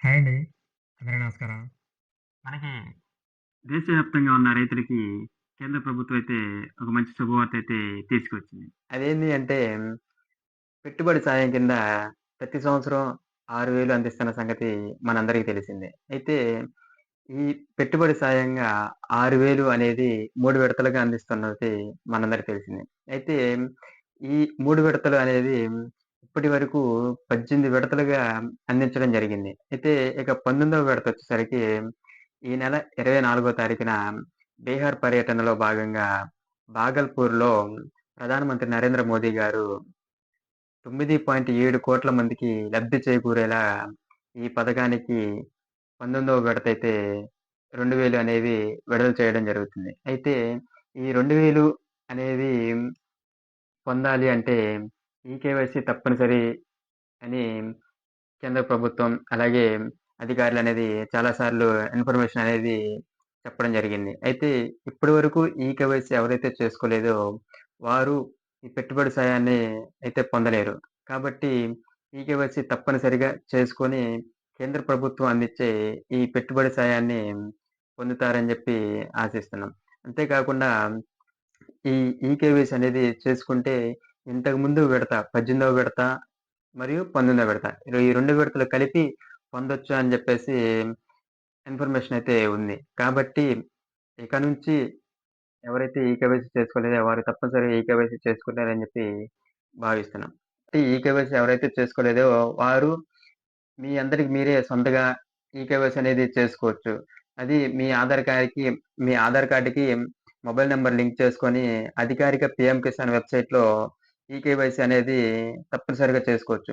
Hi అండి. అందరికి నమస్కారం. మనకి దేశవ్యాప్తంగా ఉన్న రైతులకి కేంద్ర ప్రభుత్వం అయితే ఒక మంచి శుభవార్త అయితే తీసుకొచ్చింది. అదేంది అంటే పెట్టుబడి సాయం కింద ప్రతి సంవత్సరం 6,000 అందిస్తున్న సంగతి మనందరికీ తెలిసిందే. అయితే ఈ పెట్టుబడి సాయంగా 6,000 అనేది 3 విడతలుగా అందిస్తున్నది మనందరికీ తెలిసిందే. అయితే ఈ 3 విడతలు అనేది ఇప్పటి వరకు 18 విడతలుగా అందించడం జరిగింది. అయితే ఇక 19వ విడత వచ్చేసరికి ఈ నెల 24 తారీఖున బీహార్ పర్యటనలో భాగంగా భాగల్పూర్‌లో ప్రధానమంత్రి నరేంద్ర మోదీ గారు 9.7 మందికి లబ్ధి చేకూరేలా ఈ పథకానికి 19వ విడత అయితే 2,000 అనేవి విడుదల చేయడం జరుగుతుంది. అయితే ఈ 2,000 అనేది పొందాలి అంటే ఈకేవైసీ తప్పనిసరి అని కేంద్ర ప్రభుత్వం, అలాగే అధికారులనేది చాలా సార్లు ఇన్ఫర్మేషన్ అనేది చెప్పడం జరిగింది. అయితే ఇప్పటి వరకు ఈకేవైసీ ఎవరైతే చేసుకోలేదో వారు ఈ పెట్టుబడి సాయాన్ని అయితే పొందలేరు. కాబట్టి ఈకేవైసీ తప్పనిసరిగా చేసుకొని కేంద్ర ప్రభుత్వం అందించే ఈ పెట్టుబడి సాయాన్ని పొందుతారని చెప్పి ఆశిస్తున్నాం. అంతేకాకుండా ఈ ఈకేవైసీ అనేది చేసుకుంటే ఇంతకు ముందు విడత 18వ విడత మరియు 19వ విడత ఈ రెండు విడతలు కలిపి పొందొచ్చు అని చెప్పేసి ఇన్ఫర్మేషన్ అయితే ఉంది. కాబట్టి ఇక నుంచి ఎవరైతే ఈకేవైసీ చేసుకోలేదో వారు తప్పనిసరిగా ఈకేవైసీ చేసుకుంటారని చెప్పి భావిస్తున్నాం. అంటే ఈకేవైసీ ఎవరైతే చేసుకోలేదో వారు మీ అందరికి మీరే సొంతగా ఈకేవైసీ అనేది చేసుకోవచ్చు. అది మీ ఆధార్ కార్డ్‌కి మీ ఆధార్ కార్డుకి మొబైల్ నెంబర్ లింక్ చేసుకొని అధికారిక పీఎం కిసాన్ వెబ్‌సైట్‌లో ఈకేవైసీ అనేది తప్పనిసరిగా చేసుకోవచ్చు.